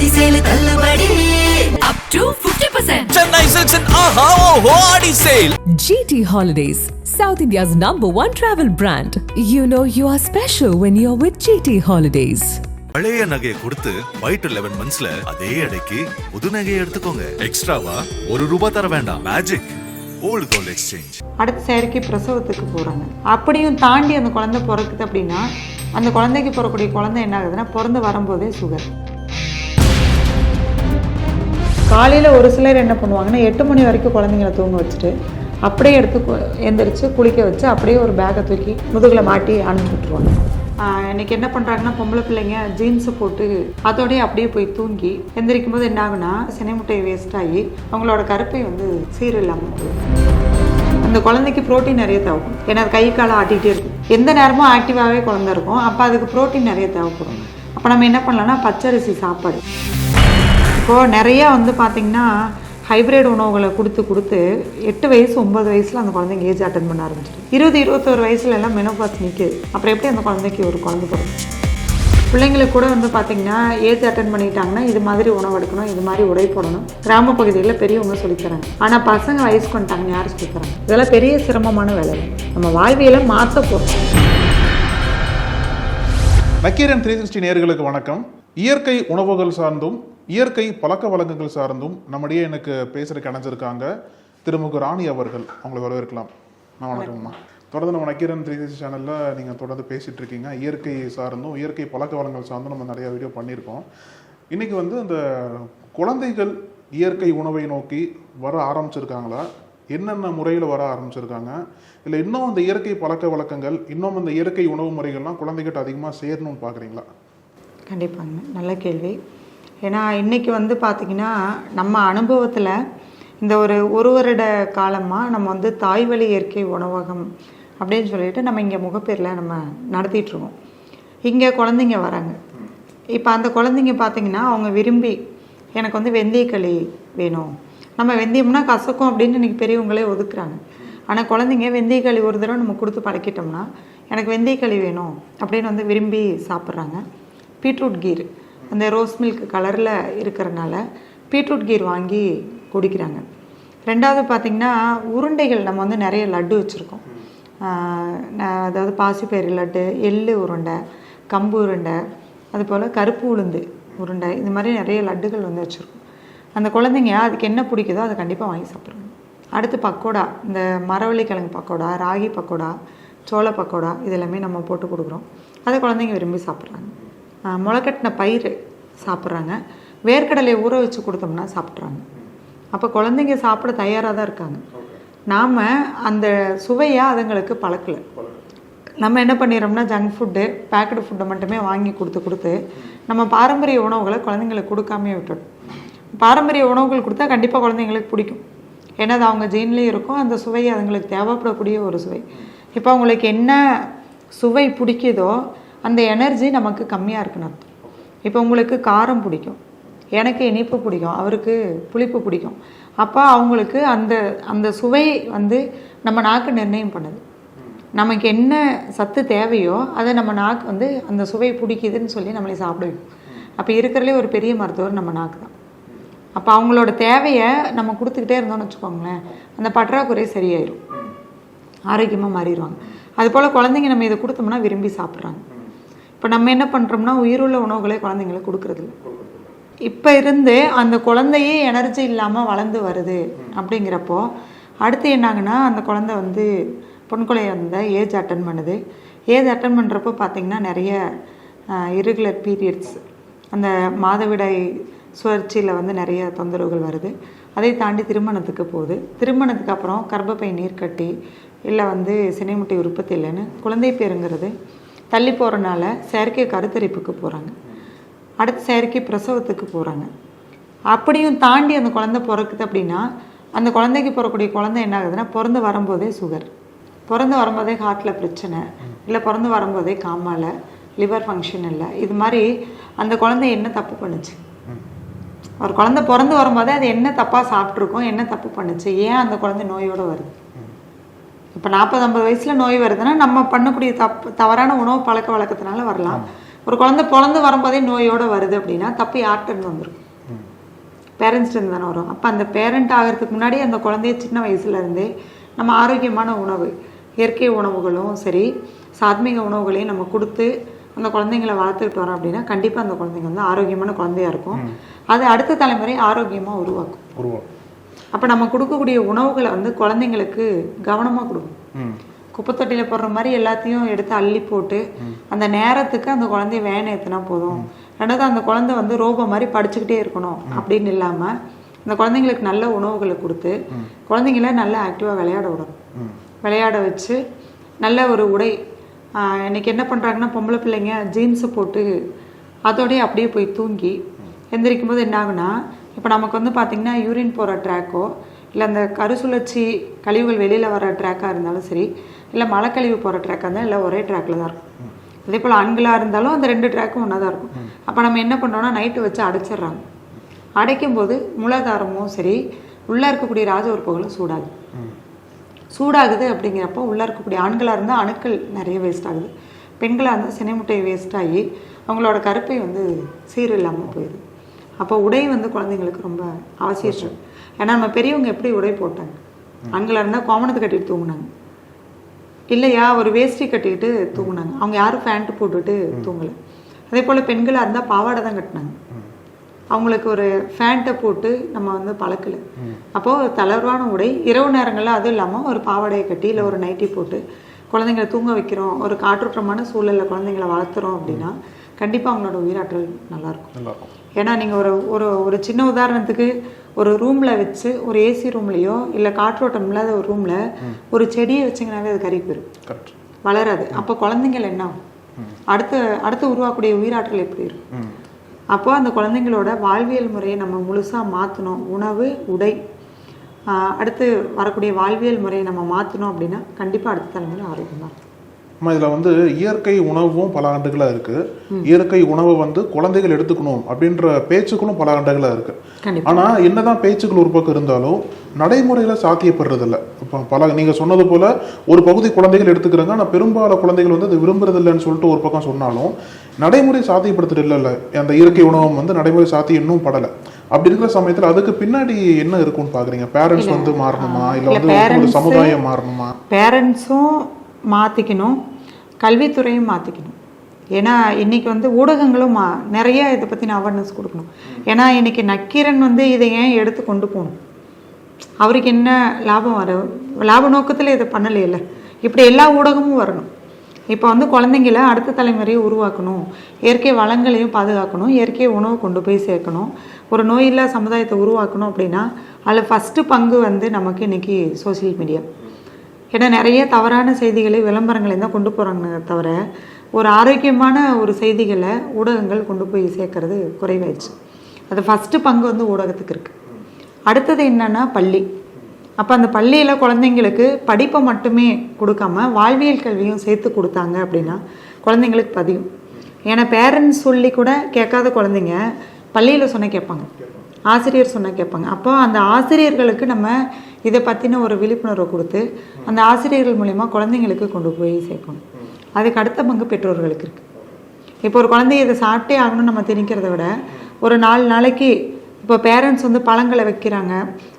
ஆடி sale தள்ளுபடி up to 50% Chennai Silks and Aha Oho Adi Sale. GT Holidays, South India's number one travel brand. You know you are special when you're with GT Holidays. பழைய நகையை கொடுத்து white eleven மந்த்ஸ்ல அதே எடைக்கு புது நகையை எடுத்துக்கோங்க. எக்ஸ்ட்ராவா ஒரு ரூபாய் தர வேண்டாம். மேஜிக் ஓல்டு கோல்ட் எக்ஸ்சேஞ்ச் அடுத்த செயற்கை பிரசவத்துக்கு போகிறாங்க அப்படியும் தாண்டி அந்த குழந்தை பிறக்குது அப்படின்னா அந்த குழந்தைக்கு பிறக்கக்கூடிய குழந்தை என்ன ஆகுதுன்னா பிறந்து வரும்போதே சுகர் காலையில் ஒரு சிலர் என்ன பண்ணுவாங்கன்னா எட்டு மணி வரைக்கும் குழந்தைங்கள தூங்க வச்சுட்டு அப்படியே எடுத்து எந்திரிச்சு குளிக்க வச்சு அப்படியே ஒரு பேக்கை தூக்கி முதுகில் மாட்டி அனுப்பி விட்டுருவாங்க. இன்றைக்கி இன்னைக்கு என்ன பண்ணுறாங்கன்னா பொம்பளை பிள்ளைங்க ஜீன்ஸை போட்டு அதோடய அப்படியே போய் தூங்கி எந்திரிக்கும் போது என்ன ஆகுனா சினை முட்டையை வேஸ்ட் ஆகி அவங்களோட கருப்பை வந்து சீரில்லாமல் போகும் அந்த குழந்தைக்கு புரோட்டீன் நிறைய தேவைப்படும். ஏன்னா அது கை காலை ஆட்டிகிட்டே இருக்கும். எந்த நேரமும் ஆக்டிவாகவே குழந்த இருக்கும். அப்போ அதுக்கு புரோட்டீன் நிறைய தேவைப்படும். அப்போ நம்ம என்ன பண்ணலாம்னா பச்சரிசி சாப்பாடு. இப்போது நிறையா வந்து பார்த்திங்கன்னா ஹைப்ரிட் உணவுகளை கொடுத்து கொடுத்து எட்டு வயசு ஒன்பது வயசில் அந்த குழந்தைங்க ஏஜ் அட்டன் பண்ண ஆரம்பிச்சிடும் இருபது இருபத்தோரு வயசுல எல்லாம் மெனோபாஸ் நிற்குது அப்புறம் எப்படி அந்த குழந்தைக்கு ஒரு குழந்தை பிறக்கும்? பிள்ளைங்களுக்கு கூட வந்து பார்த்திங்கன்னா ஏஜ் அட்டன் பண்ணிட்டாங்கன்னா இது மாதிரி உணவு எடுக்கணும் இது மாதிரி உடை போடணும். கிராம பகுதிகளில் பெரியவங்க சொல்லித்தராங்க. ஆனால் பசங்க வயசுக்கு வந்துட்டாங்க யார் சொல்லித்தராங்க. இதெல்லாம் பெரிய சிரமமான வேலை. நம்ம வாழ்வியலை மாற்ற போகிறோம் வக்கீரன் த்ரீ சிக்ஸ்டி நேர்களுக்கு வணக்கம். இயற்கை உணவுகள் சார்ந்தும் இயற்கை பழக்க வழக்கங்கள் சார்ந்தும் நம்மிடையே எனக்கு பேசுறதுக்கு அணைஞ்சிருக்காங்க திருமுக ராணி அவர்கள். அவங்களை வரவேற்கலாம். நான் வணக்கம்மா தொடர்ந்து நம்ம நக்கீரன் த்ரீ சிக்ஸ் சேனலில் நீங்கள் தொடர்ந்து பேசிகிட்டு இருக்கீங்க. இயற்கை சார்ந்தும் இயற்கை பழக்க வளங்கள் சார்ந்தும் நம்ம நிறையா வீடியோ பண்ணியிருக்கோம். இன்றைக்கி வந்து அந்த குழந்தைகள் இயற்கை உணவை நோக்கி வர ஆரம்பிச்சிருக்காங்களா? என்னென்ன முறையில் வர ஆரம்பிச்சிருக்காங்க? இல்லை இன்னும் அந்த இயற்கை பழக்க வழக்கங்கள் இன்னும் அந்த இயற்கை உணவு முறைகள்லாம் குழந்தைகிட்ட அதிகமாக சேரணும்னு பார்க்குறீங்களா கண்டிப்பாங்க. நல்ல கேள்வி. ஏன்னா இன்றைக்கி வந்து பார்த்திங்கன்னா நம்ம அனுபவத்தில் இந்த ஒரு ஒரு வருட காலமாக நம்ம வந்து தாய்வழி இயற்கை உணவகம் அப்படின்னு சொல்லிட்டு நம்ம இங்கே முகப்பேரில் நம்ம நடத்திட்டுருக்கோம் இங்கே குழந்தைங்க வராங்க. இப்போ அந்த குழந்தைங்க பார்த்திங்கன்னா அவங்க விரும்பி எனக்கு வந்து வெந்தயக்களி வேணும். நம்ம வெந்தயம்னா கசக்கும் அப்படின்னு இன்றைக்கி பெரியவங்களே ஒதுக்குறாங்க. ஆனால் குழந்தைங்க வெந்தயக்களி ஒரு தடவை நம்ம கொடுத்து பழக்கிட்டோம்னா எனக்கு வெந்தயக்களி வேணும் அப்படின்னு வந்து விரும்பி சாப்பிட்றாங்க. பீட்ரூட் கீர். அந்த ரோஸ் மில்க் கலரில் இருக்கிறனால பீட்ரூட் கீர் வாங்கி குடிக்கிறாங்க. ரெண்டாவது பார்த்திங்கன்னா உருண்டைகள் நம்ம வந்து நிறைய லட்டு வச்சுருக்கோம். அதாவது பாசிப்பயிறு லட்டு எள் உருண்டை கம்பு உருண்டை அதுபோல் கருப்பு உளுந்து உருண்டை இந்த மாதிரி நிறைய லட்டுகள் வந்து வச்சுருக்கோம். அந்த குழந்தைங்க அதுக்கு என்ன பிடிக்குதோ அதை கண்டிப்பாக வாங்கி சாப்பிட்றாங்க அடுத்து பக்கோடா இந்த மரவள்ளிக்கிழங்கு பக்கோடா ராகி பக்கோடா சோள பக்கோடா இது எல்லாமே நம்ம போட்டு கொடுக்குறோம். அதை குழந்தைங்க விரும்பி சாப்பிட்றாங்க. முளைக்கட்டின பயிர் சாப்பிட்றாங்க. வேர்க்கடலை ஊற வச்சு கொடுத்தோம்னா சாப்பிட்றாங்க. அப்போ குழந்தைங்க சாப்பிட தயாராக தான் இருக்காங்க. நாம் அந்த சுவையை அதுங்களுக்கு பழக்கலை. நம்ம என்ன பண்ணிடுறோம்னா ஜங்க் ஃபுட்டு பேக்கடு ஃபுட்டை மட்டுமே வாங்கி கொடுத்து கொடுத்து நம்ம பாரம்பரிய உணவுகளை குழந்தைங்களுக்கு கொடுக்காமே விட்டுடும் பாரம்பரிய உணவுகள் கொடுத்தா கண்டிப்பாக குழந்தைங்களுக்கு பிடிக்கும். ஏன்னா அது அவங்க ஜீன்லேயும் இருக்கும். அந்த சுவை அதுங்களுக்கு தேவைப்படக்கூடிய ஒரு சுவை. இப்போ அவங்களுக்கு என்ன சுவை பிடிக்குதோ அந்த எனர்ஜி நமக்கு கம்மியாக இருக்குன்னு அர்த்தம். இப்போ உங்களுக்கு காரம் பிடிக்கும். எனக்கு இனிப்பு பிடிக்கும். அவருக்கு புளிப்பு பிடிக்கும். அப்போ அவங்களுக்கு அந்த அந்த சுவை வந்து நம்ம நாக்கு நிர்ணயம் பண்ணுது. நமக்கு என்ன சத்து தேவையோ அதை நம்ம நாக்கு வந்து அந்த சுவை பிடிக்குதுன்னு சொல்லி நம்மளை சாப்பிட அப்போ இருக்கிறதுலே ஒரு பெரிய மருத்துவர் நம்ம நாக்கு தான். அப்போ அவங்களோட தேவையை நம்ம கொடுத்துக்கிட்டே இருந்தோம்னு வச்சுக்கோங்களேன் அந்த பற்றாக்குறை சரியாயிடும் ஆரோக்கியமாக மாறிடுவாங்க. அதுபோல் குழந்தைங்க நம்ம இதை கொடுத்தோம்னா விரும்பி சாப்பிட்றாங்க. இப்போ நம்ம என்ன பண்ணுறோம்னா உயிருள்ள உணவுகளை குழந்தைங்களுக்கு கொடுக்கறதில்ல இப்போ இருந்து அந்த குழந்தையே எனர்ஜி இல்லாமல் வளர்ந்து வருது அப்படிங்கிறப்போ அடுத்து என்னாகுன்னா அந்த குழந்தை வந்து பொன் குழந்தை வந்த ஏஜ் அட்டன் பண்ணுது. ஏஜ் அட்டன் பண்ணுறப்போ பார்த்திங்கன்னா நிறைய இரெகுலர் பீரியட்ஸ் அந்த மாதவிடாய் சுழற்சியில் வந்து நிறைய தொந்தரவுகள் வருது. அதை தாண்டி திருமணத்துக்கு போகுது. திருமணத்துக்கு அப்புறம் கர்ப்பப்பை நீர் கட்டி இல்லை வந்து சினைமுட்டை உற்பத்தி இல்லைன்னு குழந்தை பேருங்கிறது தள்ளி போகிறனால செயற்கை கருத்தரிப்புக்கு போகிறாங்க அடுத்து செயற்கை பிரசவத்துக்கு போகிறாங்க அப்படியும் தாண்டி அந்த குழந்தை பிறக்குது அப்படின்னா அந்த குழந்தைக்கு பிறக்கக்கூடிய குழந்தை என்ன ஆகுதுன்னா பிறந்து வரும்போதே சுகர் பிறந்து வரும்போதே ஹார்ட்டில் பிரச்சனை. இல்லை பிறந்து வரும்போதே காமால லிவர் ஃபங்க்ஷன் இல்லை. இது மாதிரி அந்த குழந்தை என்ன தப்பு பண்ணுச்சு? ஒரு குழந்தை பிறந்து வரும்போதே அது என்ன தப்பாக சாப்பிட்ருக்கோம் என்ன தப்பு பண்ணுச்சு? ஏன் அந்த குழந்தை நோயோடு வருது? இப்போ நாற்பது ஐம்பது வயசில் நோய் வருதுன்னா நம்ம பண்ணக்கூடிய தப்பு தவறான உணவு பழக்க வழக்கத்தினால வரலாம். ஒரு குழந்தை பிறந்து வரும்போதே நோயோட வருது அப்படின்னா தப்பு யார்கிட்ட இருந்து வந்திருக்கும் பேரண்ட்ஸ்லேருந்து தானே வரும். அப்போ அந்த பேரண்ட் ஆகிறதுக்கு முன்னாடி அந்த குழந்தைய சின்ன வயசுல இருந்தே நம்ம ஆரோக்கியமான உணவு இயற்கை உணவுகளும் சரி சாத்மீக உணவுகளையும் நம்ம கொடுத்து அந்த குழந்தைங்களை வளர்த்துக்கிட்டு வரோம் அப்படின்னா கண்டிப்பாக அந்த குழந்தைங்க வந்து ஆரோக்கியமான குழந்தையா இருக்கும். அது அடுத்த தலைமுறை ஆரோக்கியமாக உருவாக்கும். உருவம் அப்போ நம்ம கொடுக்கக்கூடிய உணவுகளை வந்து குழந்தைங்களுக்கு கவனமாக கொடுக்கணும். ம். குப்பைத்தொட்டியில் போடுற மாதிரி எல்லாத்தையும் எடுத்து அள்ளி போட்டு அந்த நேரத்துக்கு அந்த குழந்தைய வேன் ஏற்றினா போதும். ரெண்டாவது அந்த குழந்தை வந்து ரோபோ மாதிரி படிச்சுக்கிட்டே இருக்கணும் அப்படின்னு இல்லாமல் அந்த குழந்தைங்களுக்கு நல்ல உணவுகளை கொடுத்து குழந்தைங்கள நல்லா ஆக்டிவாக விளையாட விடணும். விளையாட வச்சு நல்ல ஒரு உடை இன்னைக்கு என்ன பண்ணுறாங்கன்னா பொம்பளை பிள்ளைங்க ஜீன்ஸை போட்டு அதோடய அப்படியே போய் தூங்கி எந்திரிக்கும் போது என்ன ஆகுனா இப்போ நமக்கு வந்து பார்த்திங்கன்னா யூரின் போகிற ட்ராக்கோ இல்லை அந்த கருசுழற்சி கழிவுகள் வெளியில் வர ட்ராக்காக இருந்தாலும் சரி இல்லை மழைக்கழிவு போகிற ட்ராக்காக இருந்தாலும் எல்லாம் ஒரே ட்ராக்கில் தான் இருக்கும். அதே போல் ஆண்களாக இருந்தாலும் அந்த ரெண்டு ட்ராக்கும் ஒன்றா தான் இருக்கும். அப்போ நம்ம என்ன பண்ணுறோம்னா நைட்டு வச்சு அடைச்சிடுறாங்க. அடைக்கும் போது மூலாதாரமும் சரி உள்ளே இருக்கக்கூடிய ராஜ உறுப்புகளும் சூடாகுது. சூடாகுது அப்படிங்கிறப்போ உள்ளே இருக்கக்கூடிய ஆண்களாக இருந்தால் அணுக்கள் நிறைய வேஸ்ட் ஆகுது. பெண்களாக இருந்தால் சினை முட்டை வேஸ்ட் ஆகி அவங்களோட கருப்பை வந்து சீர் இல்லாமல் போயிடுது. அப்போ உடை வந்து குழந்தைங்களுக்கு ரொம்ப அவசியம் ஏன்னா நம்ம பெரியவங்க எப்படி உடை போட்டாங்க? ஆண்களாக இருந்தால் கோமணத்தை கட்டிட்டு தூங்குனாங்க. இல்லையா ஒரு வேஷ்டி கட்டிக்கிட்டு தூங்குனாங்க. அவங்க யாரும் பேண்ட் போட்டுட்டு தூங்கலை. அதே போல் பெண்களாக இருந்தால் பாவாடை தான் கட்டினாங்க. அவங்களுக்கு ஒரு ஃபேண்ட்டை போட்டு நம்ம வந்து பழக்கல. அப்போது தளர்வான உடை இரவு நேரங்களில் அதுவும் இல்லாமல் ஒரு பாவாடையை கட்டி இல்லை ஒரு நைட்டி போட்டு குழந்தைங்களை தூங்க வைக்கிறோம். ஒரு காற்றோட்டமான சூழலில் குழந்தைங்களை வளர்த்துறோம் அப்படின்னா கண்டிப்பாக அவங்களோட உயிராற்றல் நல்லாயிருக்கும். நல்லா இருக்கும் ஏன்னா நீங்கள் ஒரு ஒரு ஒரு சின்ன உதாரணத்துக்கு ஒரு ரூமில் வச்சு ஒரு ஏசி ரூம்லேயோ இல்லை காற்றோட்டம் இல்லாத ஒரு ரூமில் ஒரு செடியை வச்சிங்கனாவே அது கறி போயிடும் வளராது. அப்போ குழந்தைங்கள் என்ன அடுத்து அடுத்து உருவாக்கக்கூடிய உயிராற்றல் எப்படி இருக்கும்? அப்போ அந்த குழந்தைங்களோட வாழ்வியல் முறையை நம்ம முழுசாக மாற்றணும் உணவு உடை ஆஹ் அடுத்து வரக்கூடிய வாழ்வியல் முறையை நம்ம மாற்றணும் அப்படின்னா கண்டிப்பாக அடுத்த தலைமுறை ஆரோக்கியமாக இருக்கும். அம்மா இதில் வந்து இயற்கை உணவும் பல ஆண்டுகளாக இருக்கு. இயற்கை உணவை வந்து குழந்தைகள் எடுத்துக்கணும் அப்படின்ற பேச்சுக்களும் பல ஆண்டுகளாக இருக்கு. கண்டிப்பா. ஆனா என்னதான் பேச்சுக்கள் ஒரு பக்கம் இருந்தாலும் நடைமுறையில சாத்தியப்படுறதில்ல. இப்போ பல நீங்க சொன்னது போல ஒரு பகுதி குழந்தைகள் எடுத்துக்கிறாங்க. ஆனால் பெரும்பாலான குழந்தைகள் வந்து அது விரும்புறதில்லைன்னு சொல்லிட்டு ஒரு பக்கம் சொன்னாலும் நடைமுறை சாத்தியப்படுத்துறது இல்லைல்ல அந்த இயற்கை உணவம் வந்து நடைமுறை சாத்தியம் இன்னும் படலை. அப்படி இருக்கிற சமயத்துல அதுக்கு பின்னாடி என்ன இருக்கும்னு பாக்குறீங்க? பேரண்ட்ஸ் வந்து மாறணுமா? இல்ல வந்து ஒரு சமுதாயம் மாறணுமா? பேரண்ட்ஸும் மாற்றிக்கணும் கல்வித்துறையும் மாற்றிக்கணும் ஏன்னா இன்றைக்கி வந்து ஊடகங்களும் மா நிறைய இதை பற்றின அவேர்னஸ் கொடுக்கணும். ஏன்னா இன்னைக்கு நக்கீரன் வந்து இதை ஏன் எடுத்து கொண்டு போகணும்? அவருக்கு என்ன லாபம் வர லாப நோக்கத்தில் இதை பண்ணலையில இப்படி எல்லா ஊடகமும் வரணும். இப்போ வந்து குழந்தைங்கள அடுத்த தலைமுறையை உருவாக்கணும். இயற்கை வளங்களையும் பாதுகாக்கணும். இயற்கை உணவு கொண்டு போய் சேர்க்கணும். ஒரு நோயில்லா சமுதாயத்தை உருவாக்கணும் அப்படின்னா அதில் ஃபஸ்ட்டு பங்கு வந்து நமக்கு இன்றைக்கி சோஷியல் மீடியா ஏன்னா நிறைய தவறான செய்திகளை விளம்பரங்களை தான் கொண்டு போகிறாங்க தவிர ஒரு ஆரோக்கியமான ஒரு செய்திகளை ஊடகங்கள் கொண்டு போய் சேர்க்கறது குறைவாயிடுச்சு. அது ஃபஸ்ட்டு பங்கு வந்து ஊடகத்துக்கு இருக்குது அடுத்தது என்னன்னா பள்ளி. அப்போ அந்த பள்ளியில் குழந்தைங்களுக்கு படிப்பை மட்டுமே கொடுக்காம வாழ்வியல் கல்வியும் சேர்த்து கொடுத்தாங்க அப்படின்னா குழந்தைங்களுக்கு பதியும். ஏன்னா பேரண்ட்ஸ் சொல்லி கூட கேட்காத குழந்தைங்க பள்ளியில் சொன்ன கேட்பாங்க. ஆசிரியர் சொன்ன கேட்பாங்க. அப்போ அந்த ஆசிரியர்களுக்கு நம்ம இதை பற்றின ஒரு விழிப்புணர்வை கொடுத்து அந்த ஆசிரியர்கள் மூலிமா குழந்தைங்களுக்கு கொண்டு போய் சேர்க்கணும். அதுக்கு அடுத்த பங்கு பெற்றோர்களுக்கு இருக்குது இப்போ ஒரு குழந்தைய இதை சாப்பிட்டே ஆகணும்னு நம்ம திணிக்கிறத விட ஒரு நாலு நாளைக்கு இப்போ பேரண்ட்ஸ் வந்து பழங்களை வைக்கிறாங்க.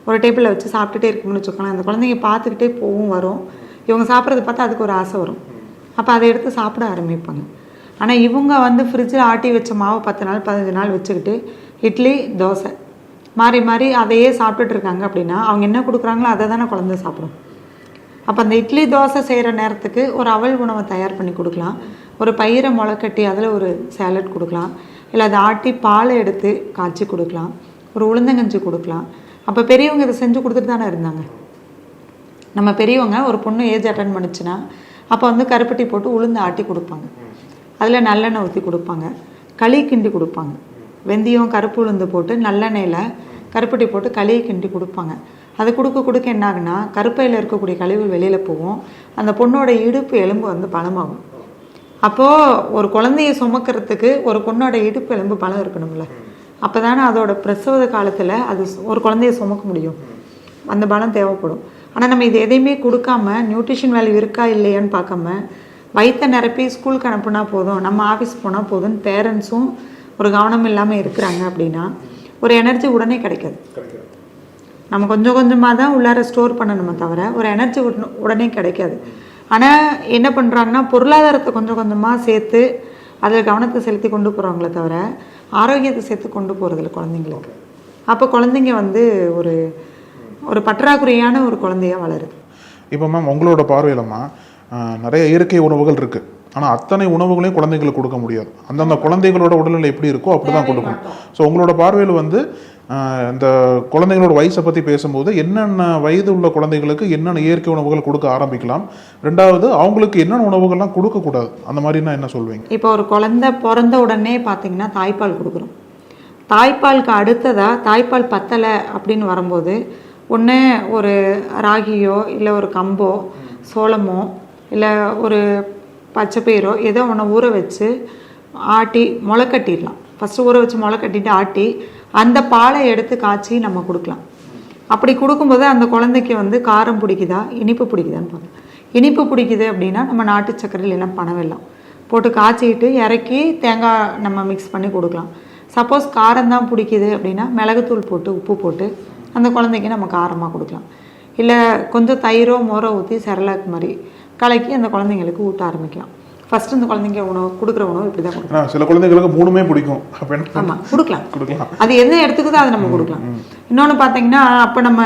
ஒரு டேபிளில் வச்சு சாப்பிட்டுட்டே இருக்கும்னு வச்சுக்கோங்களேன். அந்த குழந்தைங்க பார்த்துக்கிட்டே போகும் வரும். இவங்க சாப்பிட்றத பார்த்தா அதுக்கு ஒரு ஆசை வரும். அப்போ அதை எடுத்து சாப்பிட ஆரம்பிப்பாங்க. ஆனால் இவங்க வந்து ஃப்ரிட்ஜில் ஆட்டி வச்ச மாவு பத்து நாள் பதினஞ்சு நாள் வச்சுக்கிட்டு இட்லி தோசை மாறி மாறி அதையே சாப்பிட்டுட்டு இருக்காங்க அப்படின்னா அவங்க என்ன கொடுக்குறாங்களோ அதை தானே குழந்தை சாப்பிடும். அப்போ அந்த இட்லி தோசை செய்கிற நேரத்துக்கு ஒரு அவல் உணவை தயார் பண்ணி கொடுக்கலாம். ஒரு பயிரை முளைக்கட்டி அதில் ஒரு சேலட் கொடுக்கலாம். இல்லை அதை ஆட்டி பாலை எடுத்து காய்ச்சி கொடுக்கலாம். ஒரு உளுந்தங்கஞ்சி கொடுக்கலாம். அப்போ பெரியவங்க இதை செஞ்சு கொடுத்துட்டு தானே இருந்தாங்க. நம்ம பெரியவங்க ஒரு பொண்ணு ஏஜ் அட்டன் பண்ணுச்சுன்னா அப்போ வந்து கருப்பட்டி போட்டு உளுந்து ஆட்டி கொடுப்பாங்க. அதில் நல்லெண்ணெய் ஊற்றி கொடுப்பாங்க. களி கிண்டி கொடுப்பாங்க. வெந்தயம் கருப்பு உளுந்து போட்டு நல்லெண்ணெயில் கருப்பட்டி போட்டு களியை கிண்டி கொடுப்பாங்க. அது கொடுக்க கொடுக்க என்ன ஆகுனா கருப்பையில் இருக்கக்கூடிய கழிவுகள் வெளியில் போகும். அந்த பொண்ணோட இடுப்பு எலும்பு வந்து பலமாகும். அப்போது ஒரு குழந்தைய சுமக்கிறதுக்கு ஒரு பொண்ணோட இடுப்பு எலும்பு பலம் இருக்கணும்ல. அப்போ தானே அதோட பிரசவ காலத்தில் அது ஒரு குழந்தைய சுமக்க முடியும். அந்த பலம் தேவைப்படும். ஆனால் நம்ம இது எதையுமே கொடுக்காம நியூட்ரிஷன் வேல்யூ இருக்கா இல்லையான்னு பார்க்காம வயிற்ற நிரப்பி ஸ்கூலுக்கு அனுப்புனா போதும் நம்ம ஆஃபீஸ் போனால் போதும்னு பேரண்ட்ஸும் ஒரு கவனம் இல்லாமல் இருக்கிறாங்க அப்படின்னா ஒரு எனர்ஜி உடனே கிடைக்காது. நம்ம கொஞ்சம் கொஞ்சமாக தான் உள்ளார ஸ்டோர் பண்ணணுமே தவிர ஒரு எனர்ஜி உடனே கிடைக்காது. ஆனால் என்ன பண்ணுறாங்கன்னா பொருளாதாரத்தை கொஞ்சம் கொஞ்சமாக சேர்த்து அதில் கவனத்தை செலுத்தி கொண்டு போகிறாங்களே தவிர ஆரோக்கியத்தை சேர்த்து கொண்டு போகிறதில்ல குழந்தைங்களுக்கு. அப்போ குழந்தைங்க வந்து ஒரு ஒரு பற்றாக்குறையான ஒரு குழந்தையா வளருது. இப்போ மேம் உங்களோட பார்வையிலம்மா நிறைய இயற்கை உணவுகள் இருக்கு. ஆனால் அத்தனை உணவுகளையும் குழந்தைங்களுக்கு கொடுக்க முடியாது. அந்தந்த குழந்தைகளோட உடல்நிலை எப்படி இருக்கோ அப்படி தான் கொடுக்கணும். ஸோ உங்களோட பார்வையில் வந்து இந்த குழந்தைங்களோட வயசை பற்றி பேசும்போது என்னென்ன வயது உள்ள குழந்தைகளுக்கு என்னென்ன இயற்கை உணவுகள் கொடுக்க ஆரம்பிக்கலாம்? ரெண்டாவது அவங்களுக்கு என்னென்ன உணவுகள்லாம் கொடுக்கக்கூடாது? அந்த மாதிரினா என்ன சொல்வீங்க? இப்போ ஒரு குழந்தை பிறந்த உடனே பார்த்தீங்கன்னா தாய்ப்பால் கொடுக்குறோம் தாய்ப்பாலுக்கு அடுத்ததாக தாய்ப்பால் பத்தலை அப்படின்னு வரும்போது ஒன்று ஒரு ராகியோ இல்லை ஒரு கம்போ சோளமோ இல்லை ஒரு பச்சை பயிரோ ஏதோ ஒன்று ஊற வச்சு ஆட்டி முளை கட்டிடலாம். ஃபஸ்ட்டு ஊற வச்சு முளை கட்டிட்டு ஆட்டி அந்த பாலை எடுத்து காய்ச்சி நம்ம கொடுக்கலாம். அப்படி கொடுக்கும்போது அந்த குழந்தைக்கு வந்து காரம் பிடிக்குதா இனிப்பு பிடிக்குதான்னு பார்க்கலாம். இனிப்பு பிடிக்குது அப்படின்னா நம்ம நாட்டு சர்க்கரை இல்லைன்னா பனவெல்லம் போட்டு காய்ச்சிக்கிட்டு இறக்கி தேங்காய் நம்ம மிக்ஸ் பண்ணி கொடுக்கலாம். சப்போஸ் காரம் தான் பிடிக்குது அப்படின்னா மிளகுத்தூள் போட்டு உப்பு போட்டு அந்த குழந்தைக்கு நம்ம காரமாக கொடுக்கலாம். இல்லை கொஞ்சம் தயிரோ மோரோ ஊற்றி செரலாக் மாதிரி கலக்கி அந்த குழந்தைங்களுக்கு ஊட்ட ஆரம்பிக்கலாம். ஃபஸ்ட்டு இந்த குழந்தைங்க உணவு கொடுக்குற உணவு இப்படி தான் கொடுக்கலாம் சில குழந்தைங்களுக்கு மூணுமே பிடிக்கும். ஆமாம் கொடுக்கலாம். கொடுக்கலாம். அது என்ன எடுத்துக்குதோ அதை நம்ம கொடுக்கலாம். இன்னொன்று பார்த்தீங்கன்னா அப்போ நம்ம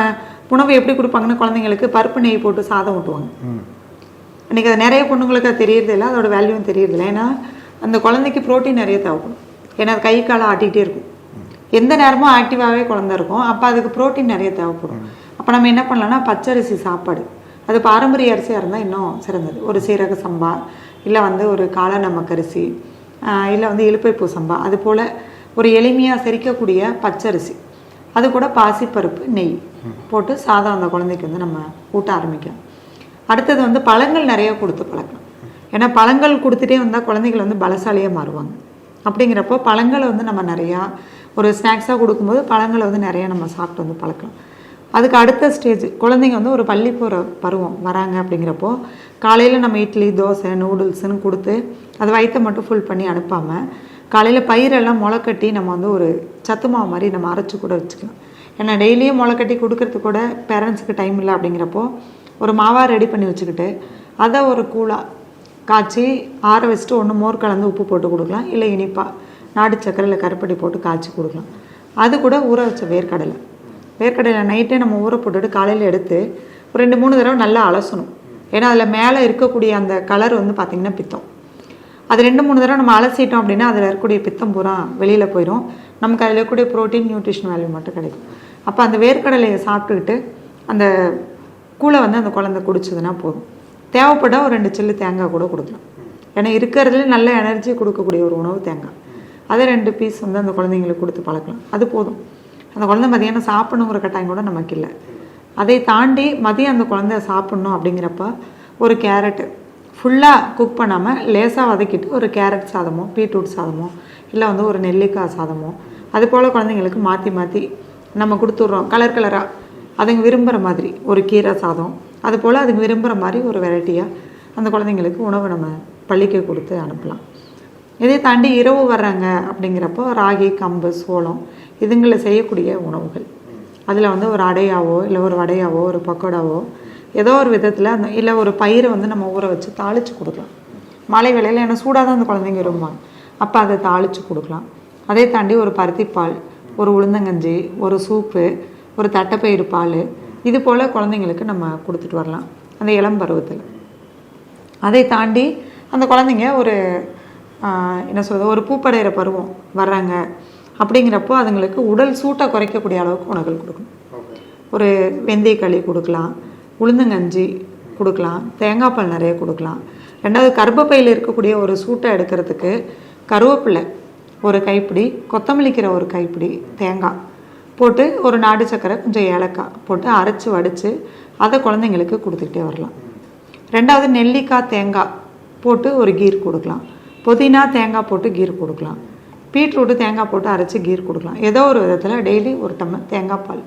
உணவு எப்படி கொடுப்பாங்கன்னா குழந்தைங்களுக்கு பருப்பு நெய் போட்டு சாதம் ஊட்டுவாங்க. இன்னைக்கு அது நிறைய பொண்ணுங்களுக்கு அது தெரியறது இல்லை அதோட வேல்யூவும் தெரியறது இல்லை. ஏன்னா அந்த குழந்தைக்கு புரோட்டீன் நிறைய தேவைப்படும். ஏன்னா அது கை காலை ஆட்டிகிட்டே இருக்கும். எந்த நேரமும் ஆக்டிவாகவே குழந்தை இருக்கும். அப்போ அதுக்கு புரோட்டீன் நிறைய தேவைப்படும். அப்போ நம்ம என்ன பண்ணலாம்னா பச்சரிசி சாப்பாடு. அது பாரம்பரிய அரிசியாக இருந்தால் இன்னும் சிறந்தது. ஒரு சீரக சம்பா இல்லை வந்து ஒரு காளை நமக்கரிசி இல்லை வந்து இழுப்பைப்பூ சம்பா. அது போல் ஒரு எளிமையாக செரிக்கக்கூடிய பச்சரிசி. அது கூட பாசிப்பருப்பு நெய் போட்டு சாதம் அந்த குழந்தைக்கு வந்து நம்ம ஊட்ட ஆரம்பிக்கலாம். அடுத்தது வந்து பழங்கள் நிறைய கொடுத்து பழக்கலாம் ஏன்னா பழங்கள் கொடுத்துட்டே வந்தால் குழந்தைகள் வந்து பலசாலியாக மாறுவாங்க. அப்படிங்கிறப்போ பழங்களை வந்து நம்ம நிறையா ஒரு ஸ்நாக்ஸாக கொடுக்கும்போது பழங்களை வந்து நிறையா நம்ம சாப்பிட்டு வந்து பழக்கலாம். அதுக்கு அடுத்த ஸ்டேஜ் குழந்தைங்க வந்து ஒரு பள்ளி போகிற பருவம் வராங்க அப்படிங்கிறப்போ காலையில் நம்ம இட்லி தோசை நூடுல்ஸ்னு கொடுத்து அது வயிற்றை மட்டும் ஃபுல் பண்ணி அனுப்பாமல் காலையில் பயிரெல்லாம் முளைக்கட்டி நம்ம வந்து ஒரு சத்து மாவு மாதிரி நம்ம அரைச்சி கூட வச்சுக்கலாம். ஏன்னா டெய்லியும் முளைக்கட்டி கொடுக்கறது கூட பேரண்ட்ஸுக்கு டைம் இல்லை அப்படிங்கிறப்போ ஒரு மாவாக ரெடி பண்ணி வச்சுக்கிட்டு அதை ஒரு கூழாக காய்ச்சி ஆற வச்சுட்டு ஒன்று மோர் கலந்து உப்பு போட்டு கொடுக்கலாம். இல்லை இனிப்பாக நாட்டு சக்கரை இல்லை கருப்பட்டி போட்டு காய்ச்சி கொடுக்கலாம். அது கூட ஊற வச்ச வேர்க்கடலை. வேர்க்கடலை நைட்டே நம்ம ஊற போட்டுட்டு காலையில் எடுத்து ஒரு ரெண்டு மூணு தடவை நல்லா அலசணும். ஏன்னா அதில் மேலே இருக்கக்கூடிய அந்த கலர் வந்து பார்த்திங்கன்னா பித்தம். அது ரெண்டு மூணு தடவை நம்ம அலசிட்டோம் அப்படின்னா அதில் இருக்கக்கூடிய பித்தம் பூரா வெளியில் போயிடும் நமக்கு அதில் இருக்கக்கூடிய ப்ரோட்டீன் நியூட்ரிஷன் வேல்யூ மட்டும் கிடைக்கும். அப்போ அந்த வேர்க்கடலையை சாப்பிட்டுக்கிட்டு அந்த கூழை வந்து அந்த குழந்தை குடிச்சதுன்னா போதும். தேவைப்பட்டால் ஒரு ரெண்டு சில்லு தேங்காய் கூட கொடுக்கலாம். ஏன்னா இருக்கிறதுல நல்ல எனர்ஜி கொடுக்கக்கூடிய ஒரு உணவு தேங்காய். அதை ரெண்டு பீஸ் வந்து அந்த குழந்தைங்களுக்கு கொடுத்து பழக்கலாம். அது போதும். அந்த குழந்தை மதியானம் சாப்பிடணுங்கிற கட்டாயம் கூட நமக்கு இல்லை. அதை தாண்டி மதியம் அந்த குழந்தை சாப்பிட்ணும் அப்படிங்கிறப்ப ஒரு கேரட்டு ஃபுல்லாக குக் பண்ணாமல் லேசாக வதக்கிட்டு ஒரு கேரட் சாதமோ பீட்ரூட் சாதமோ இல்லை வந்து ஒரு நெல்லிக்காய் சாதமோ அது போல் குழந்தைங்களுக்கு மாற்றி மாற்றி நம்ம கொடுத்துட்றோம். கலர் கலராக அதுங்க விரும்புகிற மாதிரி. ஒரு கீரை சாதம். அது போல் அதுங்க விரும்புகிற மாதிரி ஒரு வெரைட்டியாக அந்த குழந்தைங்களுக்கு உணவு நம்ம பள்ளிக்கு கொடுத்து அனுப்பலாம். இதை தாண்டி இரவு வர்றாங்க அப்படிங்கிறப்போ ராகி கம்பு சோளம் இதுங்களை செய்யக்கூடிய உணவுகள். அதில் வந்து ஒரு அடையாவோ இல்லை ஒரு வடையாவோ ஒரு பக்கோடாவோ ஏதோ ஒரு விதத்தில் அந்த இல்லை ஒரு பயிரை வந்து நம்ம ஊற வச்சு தாளித்து கொடுக்கலாம். மழை வேளையில் ஏன்னா சூடாக தான் அந்த குழந்தைங்க விரும்புவாங்க. அப்போ அதை தாளித்து கொடுக்கலாம். அதை தாண்டி ஒரு பருத்திப்பால் ஒரு உளுந்தங்கஞ்சி ஒரு சூப்பு ஒரு தட்டைப்பயிறு பால் இது போல் குழந்தைங்களுக்கு நம்ம கொடுத்துட்டு வரலாம். அந்த இளம் பருவத்தில். அதை தாண்டி அந்த குழந்தைங்க ஒரு என்ன சொல்கிறது ஒரு பூப்படைகிற பருவம் வர்றாங்க. அப்படிங்கிறப்போ அதுங்களுக்கு உடல் சூட்டை குறைக்கக்கூடிய அளவுக்கு உணவுகள் கொடுக்கணும். ஒரு வெந்தயக்களி கொடுக்கலாம் உளுந்தங்கஞ்சி கொடுக்கலாம் தேங்காய் பால் நிறைய கொடுக்கலாம். ரெண்டாவது கர்ப்பப்பையில் இருக்கக்கூடிய ஒரு சூட்டை எடுக்கிறதுக்கு கருவேப்பிலை ஒரு கைப்பிடி கொத்தமல்லிக்கிற ஒரு கைப்பிடி தேங்காய் போட்டு ஒரு நாடு சக்கரை கொஞ்சம் ஏலக்காய் போட்டு அரைச்சி வடித்து அதை குழந்தைங்களுக்கு கொடுத்துக்கிட்டே வரலாம். ரெண்டாவது நெல்லிக்காய் தேங்காய் போட்டு ஒரு கீர் கொடுக்கலாம். புதினா தேங்காய் போட்டு கீர் கொடுக்கலாம். பீட்ரூட்டு தேங்காய் போட்டு அரைச்சி கீர் கொடுக்கலாம். ஏதோ ஒரு விதத்தில் டெய்லி ஒரு டம்ளர் தேங்காய் பால்.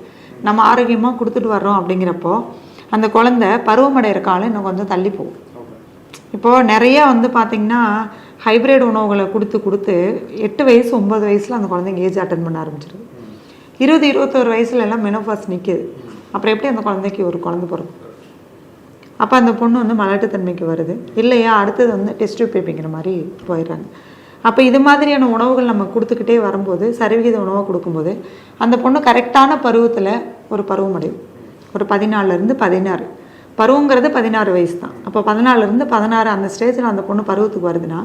நம்ம ஆரோக்கியமாக கொடுத்துட்டு வர்றோம் அப்படிங்கிறப்போ அந்த குழந்தை பருவமடைகிற காலம் இன்னும் கொஞ்சம் தள்ளி போகும். இப்போது நிறையா வந்து பார்த்திங்கன்னா ஹைப்ரிட் உணவுகளை கொடுத்து கொடுத்து எட்டு வயசு ஒம்பது வயசில் அந்த குழந்தைங்க ஏஜ் அட்டன் பண்ண ஆரம்பிச்சிருது. இருபது இருபத்தோரு வயசுல எல்லாம் மெனோஃபாஸ் நிற்கிது அப்புறம் எப்படி அந்த குழந்தைக்கு ஒரு குழந்தை பிறக்கும்? அப்போ அந்த பொண்ணு வந்து மலட்டுத்தன்மைக்கு வருது. இல்லையா அடுத்தது வந்து டெஸ்ட் பேப்பிங்கிற மாதிரி போயிடுறாங்க. அப்போ இது மாதிரியான உணவுகள் நம்ம கொடுத்துக்கிட்டே வரும்போது சரிவிகித உணவை கொடுக்கும்போது அந்த பொண்ணு கரெக்டான பருவத்தில் ஒரு பருவம் அடையும். ஒரு பதினாலுலேருந்து பதினாறு. பருவங்கிறது பதினாறு வயசு தான் அப்போ பதினாலருந்து பதினாறு அந்த ஸ்டேஜில் அந்த பொண்ணு பருவத்துக்கு வருதுன்னா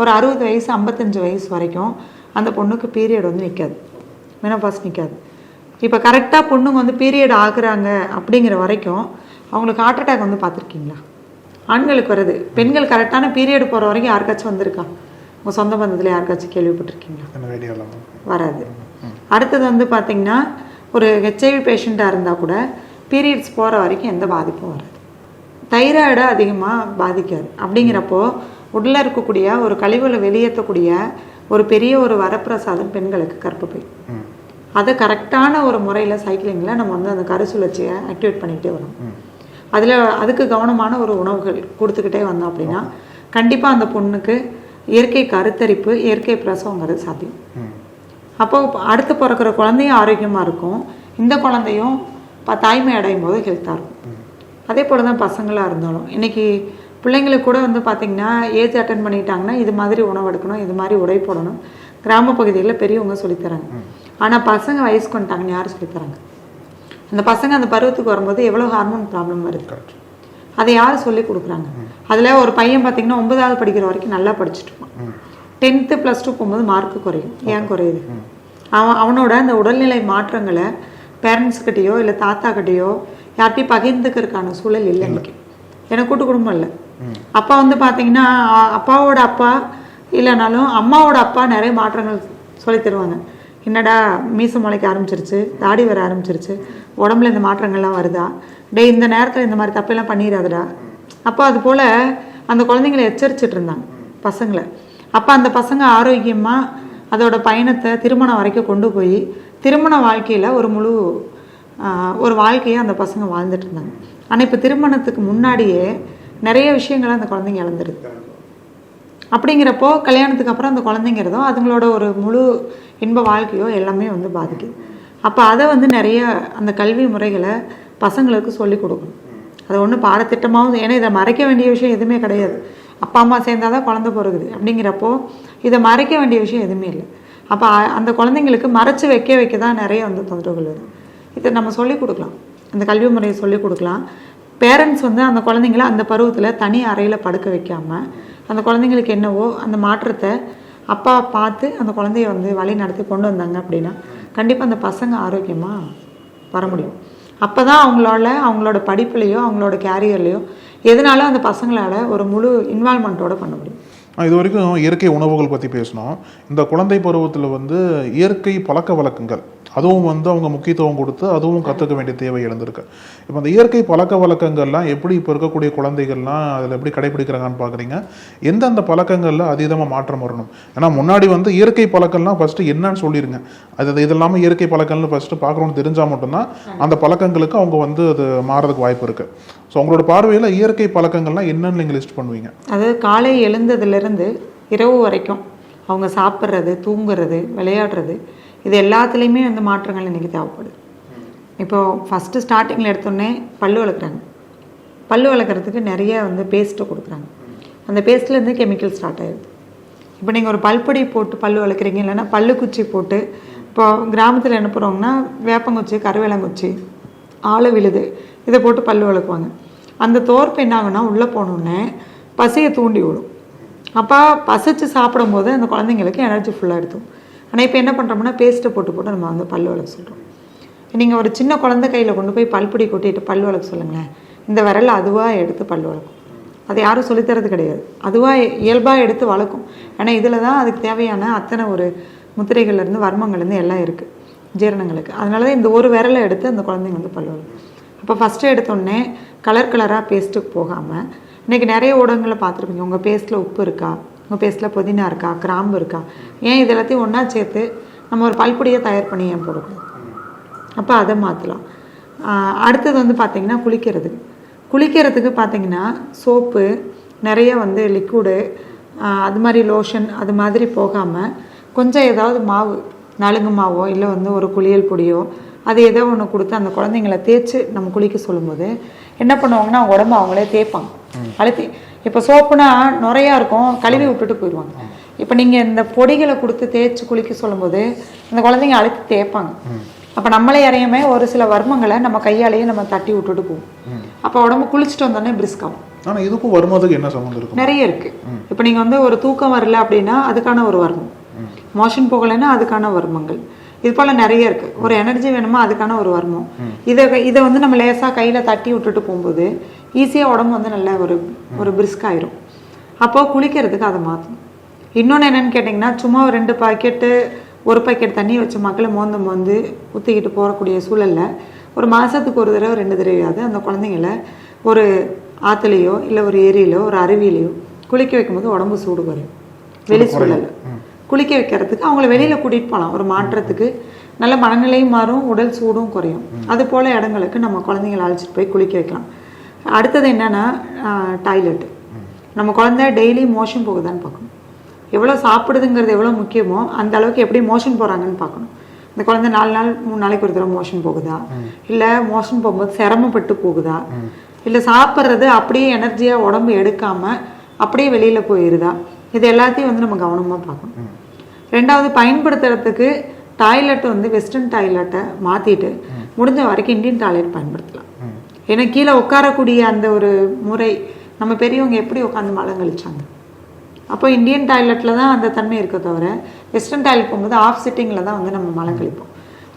ஒரு அறுபது வயசு ஐம்பத்தஞ்சு வயசு வரைக்கும் அந்த பொண்ணுக்கு பீரியட் வந்து நிற்காது மெனோபாஸ் நிற்காது இப்போ கரெக்டாக பொண்ணுங்க வந்து பீரியட் ஆகுறாங்க அப்படிங்கிற வரைக்கும் அவங்களுக்கு ஹார்ட் அட்டாக் வந்து பார்த்துருக்கீங்களா? ஆண்களுக்கு வருது. பெண்கள் கரெக்டான பீரியட் போகிற வரைக்கும் யாருக்காச்சும் வந்திருக்கா? உங்கள் சொந்த பந்தத்தில் யாருக்காச்சும் கேள்விப்பட்டிருக்கீங்களா? வராது. அடுத்தது வந்து பார்த்திங்கன்னா ஒரு ஹெச்ஐவி பேஷண்ட்டாக இருந்தால் கூட பீரியட்ஸ் போகிற வரைக்கும் எந்த பாதிப்பும் வராது. தைராய்டை அதிகமாக பாதிக்காது. அப்படிங்கிறப்போ உடலில் இருக்கக்கூடிய ஒரு கழிவுகளை வெளியேற்றக்கூடிய ஒரு பெரிய ஒரு வரப்பிரசாதம் பெண்களுக்கு கர்ப்பப்பை அதை கரெக்டான ஒரு முறையில் சைக்கிளிங்கில் நம்ம வந்து அந்த கருசுழற்சியை ஆக்டிவேட் பண்ணிக்கிட்டே வரணும். அதில் அதுக்கு கவனமான ஒரு உணவுகள் கொடுத்துக்கிட்டே வந்தோம் அப்படின்னா கண்டிப்பாக அந்த பொண்ணுக்கு இயற்கை கருத்தரிப்பு இயற்கை பிரசவங்கிறது சாத்தியம். அப்போ அடுத்து பிறக்கிற குழந்தையும் ஆரோக்கியமாக இருக்கும். இந்த குழந்தையும் ப தாய்மை அடையும் போது ஹெல்த்தாக இருக்கும். அதே போல் தான் பசங்களாக இருந்தாலும். இன்னைக்கு பிள்ளைங்களுக்கு கூட வந்து பார்த்திங்கன்னா ஏஜ் அட்டன் பண்ணிட்டாங்கன்னா இது மாதிரி உணவு எடுக்கணும் இது மாதிரி உடை போடணும். கிராம பகுதிகளில் பெரியவங்க சொல்லித்தராங்க. ஆனால் பசங்க வயசுக்கு வந்துட்டாங்கன்னு யார் சொல்லித்தராங்க. அந்த பசங்க அந்த பருவத்துக்கு வரும்போது எவ்வளோ ஹார்மோன் ப்ராப்ளம் வருது? அதை யார் சொல்லி கொடுக்குறாங்க? அதில் ஒரு பையன் பார்த்தீங்கன்னா ஒன்பதாவது படிக்கிற வரைக்கும் நல்லா படிச்சுட்டு டென்த்து ப்ளஸ் டூ போகும்போது மார்க்கு குறையும். ஏன் குறையுது? அவன் அவனோட அந்த உடல்நிலை மாற்றங்களை பேரண்ட்ஸ்கிட்டயோ இல்லை தாத்தாக்கிட்டேயோ யார்கிட்டயும் பகிர்ந்துக்கிறதுக்கான சூழல் இல்லை இன்னைக்கு. எனக்கு கூட்டு குடும்பம் இல்லை. அப்பா வந்து பார்த்தீங்கன்னா அப்பாவோட அப்பா இல்லைனாலும் அம்மாவோட அப்பா நிறைய மாற்றங்கள் சொல்லித் தருவாங்க. என்னடா மீசம் முளைக்க ஆரம்பிச்சிருச்சு தாடி வர ஆரம்பிச்சிருச்சு உடம்புல இந்த மாற்றங்கள்லாம் வருதா? டே இந்த நேரத்தில் இந்த மாதிரி தப்பெல்லாம் பண்ணிடாதடா. அப்போ அது போல் அந்த குழந்தைங்களை எச்சரிச்சிட்டு இருந்தாங்க பசங்களை. அப்போ அந்த பசங்க ஆரோக்கியமாக அதோட பயணத்தை திருமணம் வரைக்கும் கொண்டு போய் திருமண வாழ்க்கையில் ஒரு முழு ஒரு வாழ்க்கையை அந்த பசங்க வாழ்ந்துட்டு இருந்தாங்க. ஆனால் இப்போ திருமணத்துக்கு முன்னாடியே நிறைய விஷயங்களை அந்த குழந்தைங்க இழந்துருது. அப்படிங்கிறப்போ கல்யாணத்துக்கு அப்புறம் அந்த குழந்தைங்கிறதோ அதுங்களோட ஒரு முழு இன்ப வாழ்க்கையோ எல்லாமே வந்து பாதிக்குது. அப்போ அதை வந்து நிறைய அந்த கல்வி முறைகளை பசங்களுக்கு சொல்லிக் கொடுக்கணும். அது ஒன்றும் பாடத்திட்டமாகவும் ஏன்னா இதை மறைக்க வேண்டிய விஷயம் எதுவுமே கிடையாது. அப்பா அம்மா சேர்ந்தாதான் தான் குழந்தை பிறகுது. அப்படிங்கிறப்போ இதை மறைக்க வேண்டிய விஷயம் எதுவுமே இல்லை. அப்போ அந்த குழந்தைங்களுக்கு மறைச்சு வைக்க வைக்க தான் நிறைய வந்து தொந்தரவுகள் வருது. இதை நம்ம சொல்லிக் கொடுக்கலாம். அந்த கல்வி முறையை சொல்லிக் கொடுக்கலாம். பேரண்ட்ஸ் வந்து அந்த குழந்தைங்கள அந்த பருவத்தில் தனி அறையில் படுக்க வைக்காமல் அந்த குழந்தைங்களுக்கு என்னவோ அந்த மாற்றத்தை அப்பா பார்த்து அந்த குழந்தைய வந்து வழி நடத்தி கொண்டு வந்தாங்க அப்படின்னா கண்டிப்பாக அந்த பசங்க ஆரோக்கியமாக வர முடியும். அப்போ தான் அவங்களால அவங்களோட படிப்புலேயோ அவங்களோட கேரியர்லேயோ எதனாலும் அந்த பசங்களால ஒரு முழு இன்வால்மெண்ட்டோட பண்ண முடியும். இது வரைக்கும் இயற்கை உணவுகள் பற்றி பேசினோம். இந்த குழந்தை பருவத்தில் வந்து இயற்கை பழக்க வழக்கங்கள் அதுவும் வந்து அவங்க முக்கியத்துவம் கொடுத்து அதுவும் கற்றுக்க வேண்டிய தேவை எழுந்திருக்கு. இப்போ அந்த இயற்கை பழக்க வழக்கங்கள்லாம் எப்படி இப்போ இருக்கக்கூடிய குழந்தைகள்லாம் அதில் எப்படி கடைபிடிக்கிறாங்கன்னு பார்க்குறீங்க எந்தெந்த பழக்கங்களில் அதீதமாக மாற்றம் வரணும்? ஏன்னா முன்னாடி வந்து இயற்கை பழக்கம்லாம் ஃபஸ்ட்டு என்னன்னு சொல்லிடுங்க அது அது இதெல்லாமே இயற்கை பழக்கம்னு ஃபஸ்ட்டு பார்க்குறோன்னு தெரிஞ்சால் மட்டும்தான் அந்த பழக்கங்களுக்கு அவங்க வந்து அது மாறதுக்கு வாய்ப்பு இருக்குது ஸோ உங்களோட பார்வையில் இயற்கை பழக்கங்கள்லாம் என்னென்னு நீங்கள் லிஸ்ட் பண்ணுவீங்க? அதாவது காலை எழுந்ததுலேருந்து இரவு வரைக்கும் அவங்க சாப்பிட்றது தூங்குறது விளையாடுறது இது எல்லாத்துலேயுமே வந்து மாற்றங்கள் இன்றைக்கி தேவைப்படுது. இப்போது ஃபஸ்ட்டு ஸ்டார்டிங்கில் எடுத்தோடனே பல்லு வளர்க்குறாங்க. பல்லு வளர்க்குறதுக்கு நிறைய வந்து பேஸ்ட்டை கொடுக்குறாங்க. அந்த பேஸ்ட்லேருந்து கெமிக்கல் ஸ்டார்ட் ஆகிடுது இப்போ நீங்கள் ஒரு பல்பொடி போட்டு பல்லு வளர்க்குறீங்க இல்லைன்னா பல்லு குச்சி போட்டு இப்போ கிராமத்தில் என்ன பண்ணுவாங்கன்னா வேப்பங்குச்சி கருவேலங்குச்சி ஆளு விழுது இதை போட்டு பல்லு வளர்க்குவாங்க. அந்த தோர்ப்பு என்ன ஆகும்னா உள்ளே போனோடனே பசியை தூண்டி விடும். அப்போ பசிச்சு சாப்பிடும்போது அந்த குழந்தைங்களுக்கு எனர்ஜி ஃபுல்லாக எடுத்தும் ஆனால் இப்போ என்ன பண்ணுறோம்னா பேஸ்ட்டை போட்டு போட்டு நம்ம வந்து பல் வளர்க்க சொல்கிறோம் நீங்கள் ஒரு சின்ன குழந்த கையில் கொண்டு போய் பல்பொடி கொட்டிட்டு பல் வளர்க்க சொல்லுங்களேன். இந்த விரல் அதுவாக எடுத்து பல் வளர்க்கும். அது யாரும் சொல்லித்தரது கிடையாது. அதுவாக இயல்பாக எடுத்து வளர்க்கும். ஏன்னா இதில் தான் அதுக்கு தேவையான அத்தனை ஒரு முத்திரைகள்லேருந்து வர்மங்கள்லேருந்து எல்லாம் இருக்குது ஜீரணங்களுக்கு. அதனால தான் இந்த ஒரு விரலை எடுத்து அந்த குழந்தைங்க வந்து பல் வளர்க்கும். அப்போ ஃபஸ்ட்டு எடுத்தோடனே கலர் கலராக பேஸ்ட்டுக்கு போகாமல் இன்றைக்கி நிறைய ஊடகங்களை பார்த்துருப்பீங்க உங்கள் பேஸ்ட்டில் உப்பு இருக்கா? உங்கள் பேஸ்ட்டில் புதினா இருக்கா கிராம்பு இருக்கா? ஏன் இது எல்லாத்தையும் ஒன்றா சேர்த்து நம்ம ஒரு பல்பொடியை தயார் பண்ணி ஏன் போடக்கூடாது? அப்போ அதை மாற்றலாம் அடுத்தது வந்து பார்த்திங்கன்னா குளிக்கிறதுக்கு குளிக்கிறதுக்கு பார்த்தீங்கன்னா சோப்பு நிறைய வந்து லிக்விடு அது மாதிரி லோஷன் அது மாதிரி போகாமல் கொஞ்சம் ஏதாவது மாவு நலுங்கு மாவோ இல்லை வந்து ஒரு குளியல் பொடியோ அது ஏதோ ஒன்று கொடுத்து அந்த குழந்தைங்கள தேய்ச்சி நம்ம குளிக்க சொல்லும்போது என்ன பண்ணுவாங்கன்னா உடம்பு அவங்களே தேய்ப்பாங்க. அழுத்தி இப்போ சோப்புனா நுறையா இருக்கும் கழுவி விட்டுட்டு போயிடுவாங்க. இப்போ நீங்கள் இந்த பொடிகளை கொடுத்து தேய்ச்சி குளிக்க சொல்லும்போது இந்த குழந்தைங்க அழுத்தி தேய்ப்பாங்க. அப்போ நம்மளே அறியாமே ஒரு சில வர்மங்களை நம்ம கையாலேயே நம்ம தட்டி விட்டுட்டு போவோம். அப்போ உடம்பு குளிச்சுட்டு வந்தோடனே பிரிஸ்க் ஆகும். ஆனா இதுக்கும் வருமானத்துக்கு என்ன சம்மந்தம் இருக்கும்? நிறைய இருக்கு. இப்போ நீங்க வந்து ஒரு தூக்கம் வரல அப்படின்னா அதுக்கான ஒரு வர்மம். மோஷன் போகலைன்னா அதுக்கான வர்மங்கள். இது போல நிறைய இருக்கு. ஒரு எனர்ஜி வேணுமா அதுக்கான ஒரு வர்மம். இதை இதை வந்து நம்ம லேசா கையில தட்டி விட்டுட்டு போகும்போது ஈஸியா உடம்பு வந்து நல்ல ஒரு ஒரு பிரிஸ்க் ஆயிரும். அப்போ குளிக்கிறதுக்கு அதை மாற்றணும் இன்னொன்று என்னன்னு கேட்டிங்கன்னா சும்மா ஒரு ரெண்டு பாக்கெட்டு ஒரு பாக்கெட் தண்ணி வச்சு மக்களை மோந்து மோந்து ஊற்றிக்கிட்டு போகக்கூடிய சூழல்ல ஒரு மாதத்துக்கு ஒரு தடவை ரெண்டு தடவையாவது அந்த குழந்தைங்கள ஒரு ஆற்றுலையோ இல்லை ஒரு ஏரியிலோ ஒரு அருவியிலையோ குளிக்க வைக்கும்போது உடம்பு சூடு குறையும். வெளி சூழல் குளிக்க வைக்கிறதுக்கு அவங்கள வெளியில் கூட்டிகிட்டு போகலாம் ஒரு மாற்றத்துக்கு நல்ல மனநிலையும் மாறும் உடல் சூடும் குறையும். அது போல் இடங்களுக்கு நம்ம குழந்தைங்கள அழைச்சிட்டு போய் குளிக்க வைக்கலாம். அடுத்தது என்னன்னா டாய்லெட் நம்ம குழந்தை டெய்லி மோஷன் போகுதான்னு பார்க்கணும். எவ்வளோ சாப்பிடுதுங்கிறது எவ்வளோ முக்கியமோ அந்த அளவுக்கு எப்படி மோஷன் போகிறாங்கன்னு பார்க்கணும். இந்த குழந்தை நாலு நாள் மூணு நாளைக்கு ஒரு தடவை மோஷன் போகுதா? இல்லை மோஷன் போகும்போது சிரமப்பட்டு போகுதா? இல்லை சாப்பிட்றது அப்படியே எனர்ஜியாக உடம்பு எடுக்காமல் அப்படியே வெளியில் போயிடுதா இது எல்லாத்தையும் வந்து நம்ம கவனமாக பார்க்கணும். ரெண்டாவது பயன்படுத்துறதுக்கு டாய்லெட் வந்து வெஸ்டர்ன் டாய்லெட்டை மாற்றிட்டு முடிஞ்ச வரைக்கும் இந்தியன் டாய்லெட் பயன்படுத்தலாம். ஏன்னா கீழே உட்காரக்கூடிய அந்த ஒரு முறை நம்ம பெரியவங்க எப்படி உட்காந்து மலம் கழிச்சாங்க? அப்போ இந்தியன் டாய்லெட்டில் தான் அந்த தன்மை இருக்க தவிர வெஸ்டர்ன் டாய்லெட் போகும்போது ஆஃப் சிட்டிங்கில் தான் வந்து நம்ம மலம் கழிப்போம்.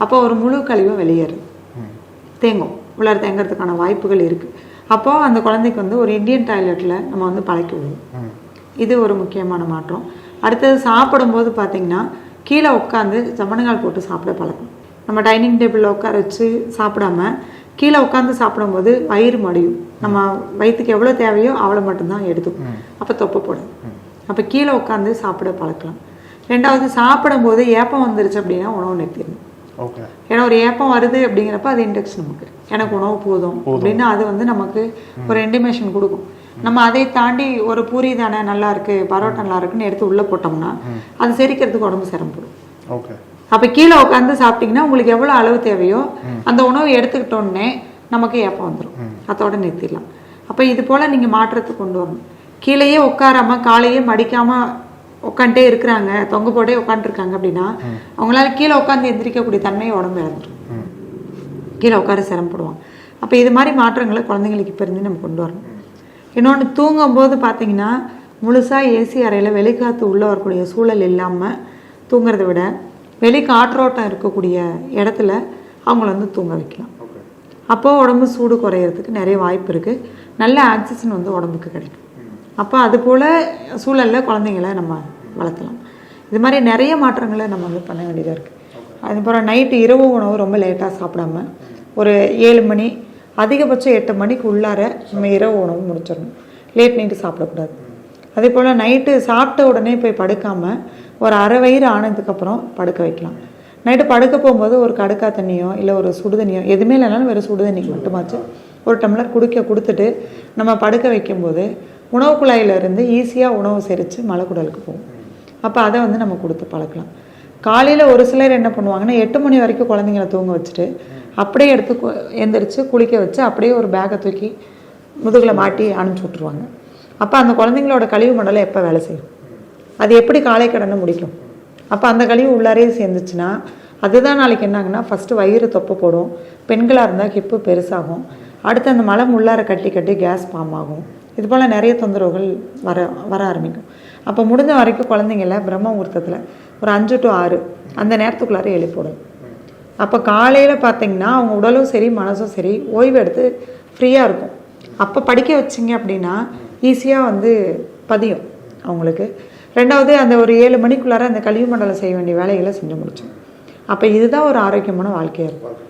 அப்போ ஒரு முழு கழிவும் வெளியேறும். தேங்கும். உள்ளார தேங்கிறதுக்கான வாய்ப்புகள் இருக்குது அப்போது அந்த குழந்தைக்கு வந்து ஒரு இந்தியன் டாய்லெட்டில் நம்ம வந்து பழக்கி விடுவோம். இது ஒரு முக்கியமான மாற்றம். அடுத்தது சாப்பிடும்போது பார்த்தீங்கன்னா கீழே உட்காந்து ஜமனங்கால் போட்டு சாப்பிட பழக்கம். நம்ம டைனிங் டேபிளில் உட்கார வச்சு சாப்பிடாம கீழே உட்காந்து சாப்பிடும்போது வயிறு மடியும். நம்ம வயிற்றுக்கு எவ்வளோ தேவையோ அவ்வளோ மட்டும்தான் எடுத்துக்கும். அப்போ தொப்பை போடாது. அப்போ கீழே உட்காந்து சாப்பிட பழக்கலாம். ரெண்டாவது சாப்பிடும்போது ஏப்பம் வந்துருச்சு அப்படின்னா உணவு நிறுத்திடணும். ஏன்னா ஒரு ஏப்பம் வருது அப்படிங்கிறப்ப அது இண்டெக்ஸ் நமக்கு. எனக்கு உணவு போதும் அப்படின்னு அது வந்து நமக்கு ஒரு இன்டிமேஷன் கொடுக்கும். நம்ம அதை தாண்டி ஒரு பூரி தானே நல்லா இருக்கு பரோட்டா நல்லா இருக்குன்னு எடுத்து உள்ள போட்டோம்னா அது செரிக்கிறதுக்கு உடம்பு சிரமப்படும் ஓகே. அப்ப கீழே உட்காந்து சாப்பிட்டீங்கன்னா உங்களுக்கு எவ்வளவு அளவு தேவையோ அந்த உணவு எடுத்துக்கிட்டோன்னே நமக்கு ஏப்பம் வந்துடும் அதோட நிறுத்திடலாம். அப்ப இது போல நீங்க மாற்றத்தை கொண்டு வரணும். கீழேயே உட்காராம காலையே மடிக்காம உட்காந்துட்டே இருக்கிறாங்க தொங்க போட்டே உட்காந்துருக்காங்க அப்படின்னா அவங்களால கீழே உட்காந்து எந்திரிக்கக்கூடிய தன்மையை உடம்பு இழந்துடும் கீழே உட்கார சிரமப்படுவாங்க. அப்போ இது மாதிரி மாற்றங்களை குழந்தைங்களுக்கு இப்போ இருந்து நம்ம கொண்டு வரணும். இன்னொன்று தூங்கும்போது பார்த்தீங்கன்னா முழுசாக ஏசி அறையில் வெளிக்காற்று உள்ளே வரக்கூடிய சூழல் இல்லாமல் தூங்குறத விட வெளி காற்றோட்டம் இருக்கக்கூடிய இடத்துல அவங்கள வந்து தூங்க வைக்கலாம். அப்போது உடம்பு சூடு குறையிறதுக்கு நிறைய வாய்ப்பு இருக்குது நல்ல ஆக்சிஜன் வந்து உடம்புக்கு கிடைக்கும். அப்போ அது போல் சூழலில் குழந்தைங்கள நம்ம வளர்த்தலாம். இது மாதிரி நிறைய மாற்றங்களை நம்ம வந்து பண்ண வேண்டியதாக இருக்குது அதுக்கப்புறம் நைட்டு இரவு உணவு ரொம்ப லேட்டாக சாப்பிடாம ஒரு ஏழு மணி அதிகபட்சம் எட்டு மணிக்கு உள்ளார நம்ம இரவு உணவு முடிச்சிடணும். லேட் நைட்டு சாப்பிடக்கூடாது. அதே போல் நைட்டு சாப்பிட்ட உடனே போய் படுக்காமல் ஒரு அரை வயிறு ஆனதுக்கப்புறம் படுக்க வைக்கலாம். நைட்டு படுக்க போகும்போது ஒரு கடுக்கா தண்ணியோ இல்லை ஒரு சுடு தண்ணியோ எதுவுமே இல்லைனாலும் வெறும் சுடு தண்ணிக்கு மட்டுமாச்சு ஒரு டம்ளர் குடிக்க கொடுத்துட்டு நம்ம படுக்க வைக்கும்போது உணவு குழாயிலிருந்து ஈஸியாக உணவு செரித்து மலைக்குடலுக்கு போகும். அப்போ அதை வந்து நம்ம கொடுத்து பழக்கலாம். காலையில் ஒரு சிலர் என்ன பண்ணுவாங்கன்னா எட்டு மணி வரைக்கும் குழந்தைங்கள தூங்க வச்சுட்டு அப்படியே எடுத்து கு- எந்திரிச்சு குளிக்க வச்சு அப்படியே ஒரு பேக்கை தூக்கி முதுகில் மாட்டி அனுப்பிச்சி விட்ருவாங்க அப்போ அந்த குழந்தைங்களோட கழிவு மண்டலம் எப்போ வேலை செய்யும்? அது எப்படி காலை கடனை முடிக்கும்? அப்போ அந்த கழிவு உள்ளாரே சேர்ந்துச்சுன்னா அதுதான் நாளைக்கு என்னாங்கன்னா ஃபஸ்ட்டு வயிறு தொப்பை போடும். பெண்களாக இருந்தால் ஹிப்பு பெருசாகும். அடுத்து அந்த மலம் உள்ளார கட்டி கட்டி கேஸ் ஃபார்ம் ஆகும். இது போல் நிறைய தொந்தரவுகள் வர வர ஆரம்பிக்கும். அப்போ முடிஞ்ச வரைக்கும் குழந்தைங்கள பிரம்ம முகூர்த்தத்தில் ஒரு அஞ்சு டு ஆறு. அந்த நேரத்துக்குள்ளார எழுப்பிவிடும். அப்போ காலையில் பார்த்தீங்கன்னா அவங்க உடலும் சரி மனசும் சரி ஓய்வு எடுத்து ஃப்ரீயாக இருக்கும். அப்போ படிக்க வச்சிங்க அப்படின்னா ஈஸியாக வந்து பதியும் அவங்களுக்கு. ரெண்டாவது அந்த ஒரு ஏழு மணிக்குள்ளார அந்த கழிவு மண்டலம் செய்ய வேண்டிய வேலைகளை செஞ்சு முடிச்சோம். அப்போ இதுதான் ஒரு ஆரோக்கியமான வாழ்க்கையாக இருக்கும்.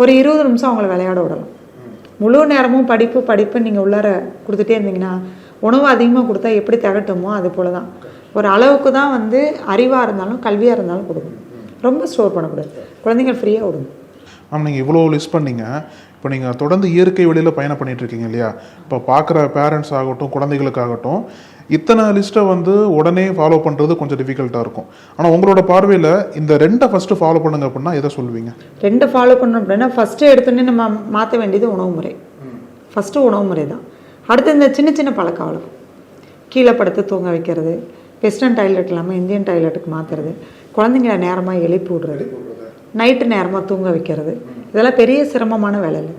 ஒரு இருபது நிமிஷம் அவங்கள விளையாட விடலாம். முழு நேரமும் படிப்பு படிப்பு நீங்கள் உள்ளார கொடுத்துட்டே இருந்தீங்கன்னா உணவு அதிகமாக கொடுத்தா எப்படி திகட்டுமோ அது போல தான் ஒரு அளவுக்கு தான் வந்து அறிவாக இருந்தாலும் கல்வியாக இருந்தாலும் கொடுக்கணும். ரொம்ப ஸ்டோர் பண்ணக்கூடாது. குழந்தைங்க ஃப்ரீயாக விடுங்க மேம் நீங்கள் இவ்வளோ லிஸ்ட் பண்ணீங்க. இப்போ நீங்கள் தொடர்ந்து இயற்கை வழியில் பயணம் பண்ணிட்டு இருக்கீங்க இல்லையா? இப்போ பார்க்குற பேரண்ட்ஸ் ஆகட்டும் குழந்தைகளுக்காகட்டும் இத்தனை லிஸ்ட்டை வந்து உடனே ஃபாலோ பண்ணுறது கொஞ்சம் டிஃபிகல்ட்டாக இருக்கும். ஆனால் உங்களோட பார்வையில் இந்த ரெண்டை ஃபஸ்ட்டு ஃபாலோ பண்ணுங்க அப்படின்னா எதை சொல்லுவீங்க? ரெண்டு ஃபாலோ பண்ணோம் அப்படின்னா ஃபஸ்ட்டு எடுத்தோடனே நம்ம மாற்ற வேண்டியது உணவு முறை. ஃபஸ்ட்டு உணவு முறை தான். அடுத்து இந்த சின்ன சின்ன பழக்க வழக்கம். கீழே படுத்து தூங்க வைக்கிறது வெஸ்டர்ன் டாய்லெட் இல்லாமல் இந்தியன் டாய்லெட்டுக்கு மாற்றுறது குழந்தைங்கள நேரமாக எழுப்பி விடுறது. நைட்டு நேரமாக தூங்க வைக்கிறது. இதெல்லாம் பெரிய சிரமமான வேலை இல்லை.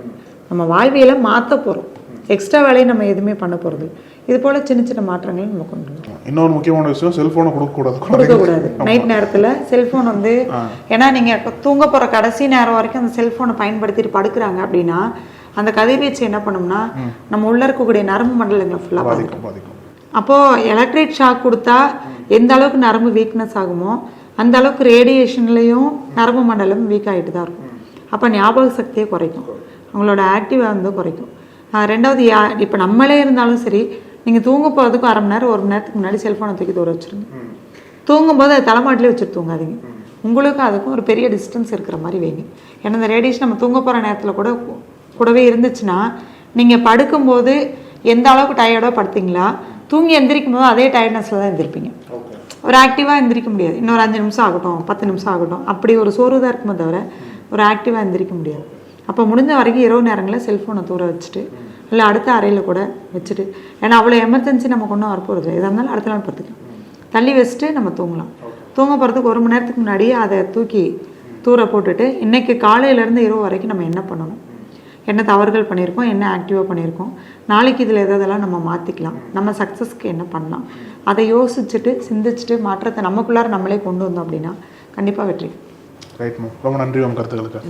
நம்ம வாழ்வியலை மாற்ற போகிறோம் எக்ஸ்ட்ரா வேலையை நம்ம எதுவுமே பண்ண போகிறது இது போல் சின்ன சின்ன மாற்றங்களை நம்ம கொண்டு வரணும் இன்னொரு முக்கியமான விஷயம் செல்ஃபோனை கொடுக்கக்கூடாது. கொடுக்கக்கூடாது நைட் நேரத்தில் செல்ஃபோன் வந்து ஏன்னா நீங்கள் தூங்க போகிற கடைசி நேரம் வரைக்கும் அந்த செல்ஃபோனை பயன்படுத்திட்டு படுக்கிறாங்க அப்படின்னா அந்த கதிர்வீச்சு என்ன பண்ணும்னா நம்ம உள்ள இருக்கக்கூடிய நரம்பு மண்டலங்களை ஃபுல்லாக பாதிக்கும். அப்போது எலக்ட்ரிக் ஷாக் கொடுத்தா எந்த அளவுக்கு நரம்பு வீக்னஸ் ஆகுமோ அந்த அளவுக்கு ரேடியேஷன்லேயும் நரம்பு மண்டலம் வீக் ஆகிட்டு தான் இருக்கும். அப்போ ஞாபக சக்தியை குறைக்கும். அவங்களோட ஆக்டிவாக வந்து குறைக்கும். ரெண்டாவது யா இப்போ நம்மளே இருந்தாலும் சரி நீங்கள் தூங்க போகிறதுக்கு அரை மணி நேரம் ஒரு மணி நேரத்துக்கு முன்னாடி செல்ஃபோனை தூக்கி தூர வச்சுருங்க. தூங்கும்போது அது தலைமாட்டிலே வச்சுட்டு தூங்காதீங்க. உங்களுக்கும் அதுக்கும் ஒரு பெரிய டிஸ்டன்ஸ் இருக்கிற மாதிரி வைங்க. ஏன்னா இந்த ரேடியேஷன் நம்ம தூங்க போகிற நேரத்தில் கூட கூடவே இருந்துச்சுன்னா நீங்கள் படுக்கும்போது எந்த அளவுக்கு டயர்டாக படுத்தீங்களா தூங்கி எந்திரிக்கும் போது அதே டயர்ட்னஸில் தான் எந்திரிப்பீங்க. ஒரு ஆக்டிவாக எந்திரிக்க முடியாது. இன்னொரு அஞ்சு நிமிஷம் ஆகட்டும் பத்து நிமிஷம் ஆகட்டும் அப்படி ஒரு சோர்வு தான் இருக்குமே தவிர ஒரு ஆக்டிவாக எந்திரிக்க முடியாது. அப்போ முடிஞ்ச வரைக்கும் இரவு நேரங்களில் செல்ஃபோனை தூர வச்சுட்டு இல்லை அடுத்த அறையில் கூட வச்சுட்டு ஏன்னா அவ்வளோ எமர்ஜென்சி நம்ம கொண்டு வரப்போகிறது எதாக இருந்தாலும் அடுத்த நாள் பார்த்துக்கலாம் தள்ளி வச்சுட்டு நம்ம தூங்கலாம். தூங்க போகிறதுக்கு ஒரு மணி நேரத்துக்கு முன்னாடியே அதை தூக்கி தூர போட்டுட்டு இன்னைக்கு காலையிலேருந்து இரவு வரைக்கும் நம்ம என்ன பண்ணணும்? என்ன தவறுகள் பண்ணியிருக்கோம் என்ன ஆக்டிவாக பண்ணியிருக்கோம். நாளைக்கு இதில் எதெல்லாம் நம்ம மாற்றிக்கலாம் நம்ம சக்ஸஸ்க்கு என்ன பண்ணலாம்? அதை யோசிச்சுட்டு சிந்திச்சுட்டு மாற்றத்தை நமக்குள்ளார நம்மளே கொண்டு வந்தோம் அப்படின்னா கண்டிப்பாக வெற்றி. ரைட் மேம் ரொம்ப நன்றி மேம் கருத்துக்களுக்கு.